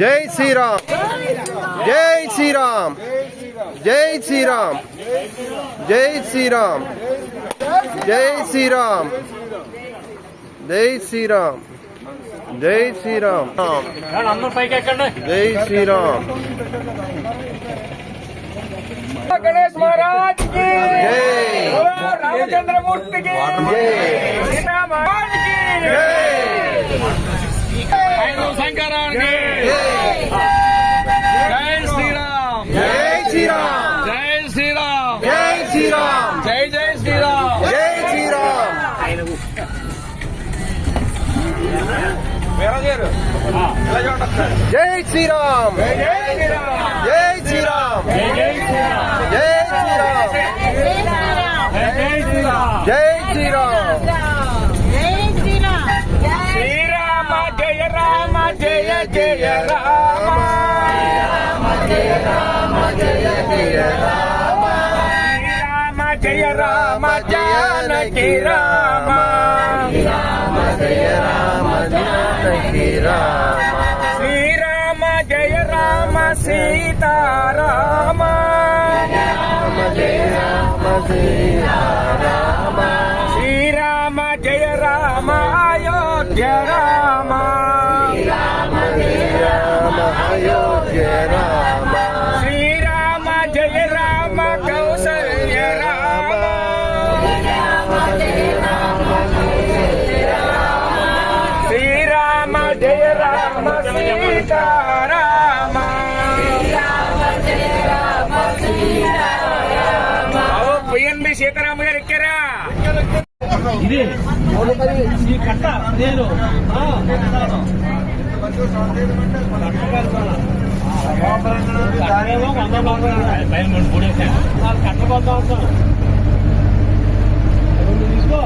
జై శ్రీరామ్ జై శ్రీరామ్ జై శ్రీరామ్ జై శ్రీరామ్ జై శ్రీరామ్ జై శ్రీరామ్ జై శ్రీరామ్ అందరూ పైకి ఎక్కండి జై శ్రీరామ్ గణేష్ మహారాజ్కి జై బోలో రామచంద్రమూర్తి కి సీతా మహారాజ్కి ఐదు శంకరానికి జై శ్రీరామ్ జై శ్రీరామ్ జై శ్రీరామ్ జై శ్రీరామ్ జై జై శ్రీరామ్ జై శ్రీరామ్ జై శ్రీరామ్ జై శ్రీరామ్ జై శ్రీరామ్ జై శ్రీరామ్ జై శ్రీరామ్ జై శ్రీరామ జయ రామ రామ జయ రామ జానకి రామ రామ జయ రామ జానకి రామ శ్రీరామ జయ రామ సీతారామ రామ జయ రామ సీతారామ శ్రీరామ జయ రామ అయోధ్య రామ. ఇది ఈ కట్ట నేను కట్టేమో వంద బాగున్నాను పూడేసాను వాళ్ళు కట్టబోతా తీసుకో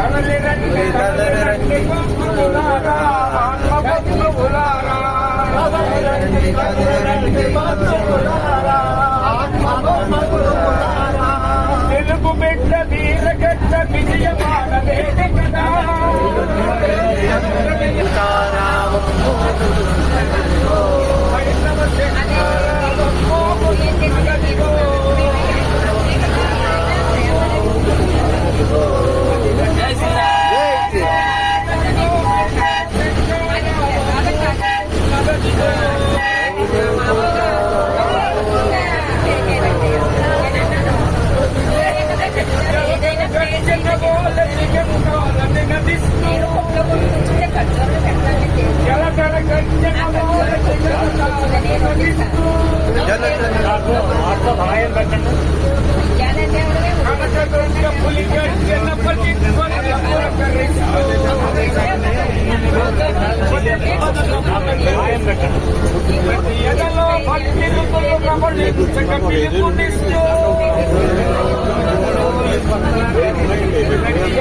కదరండి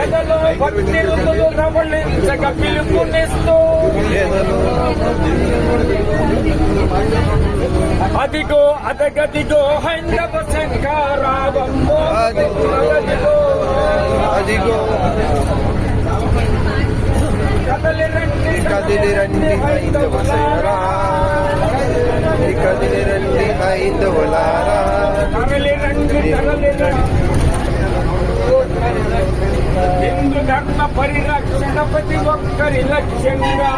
ఎదలో భక్తి ఋతులు రమణించక పిలుపునిస్తూ అదిగో అదగదిగో హైందవ శంకారావమ్మో అదిగో అదిగో. కదలి రండి కదిలి రండి హైందవ శంకరా రండి హైందవులారా తరలి రండి తరలి రండి హిందూ ధర్మ పరిరక్షణ ప్రతి ఒక్కరి లక్ష్యంగా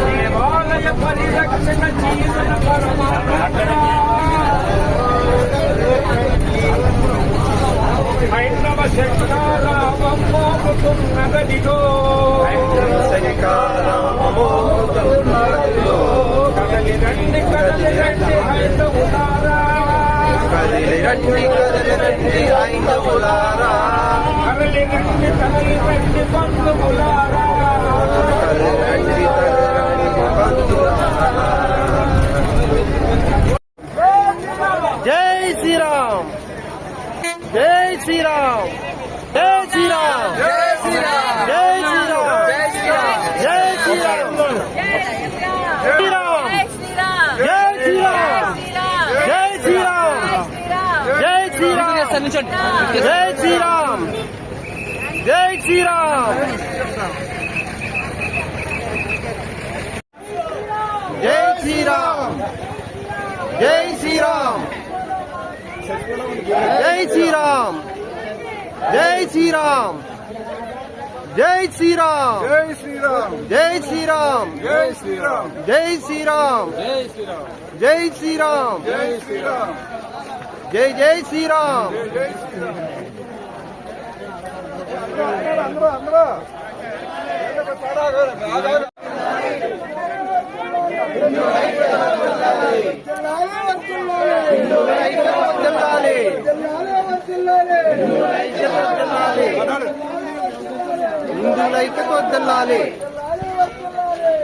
దేవాలయ పరిరక్షణ జీవన పరమాత్మ హైందవ శంకరామోగుతున్నదదిగో కదలి రండి కదలి రండి హైందవులారా రండి కదిలిరట్టి కదిలిరట్టి ఐందవులారా కదిలిరట్టి కదిలిరట్టి బంధువులారా కదిలిరట్టి కదిలిరట్టి బంధువులారా జై శ్రీరామ్. జై శ్రీరామ్. జై శ్రీరామ్. జై శ్రీరామ్. జై జై శ్రీరామ్ జై శ్రీరామ్ జై శ్రీరామ్ జై శ్రీరామ్ జై శ్రీరామ్ జై శ్రీరామ్ జై శ్రీరామ్ జై శ్రీరామ్ జై శ్రీరామ్ జై శ్రీరామ్ జై శ్రీరామ్ జై శ్రీరామ్ జై శ్రీరామ్ జై జై శ్రీరామ్ జై జై శ్రీరామ్. హిందువులైతే వద్దల్లాలి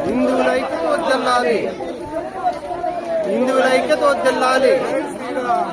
హిందువులైతే వద్దల్లాలి హిందువులైతే వద్దల్లాలి శ్రీరామ్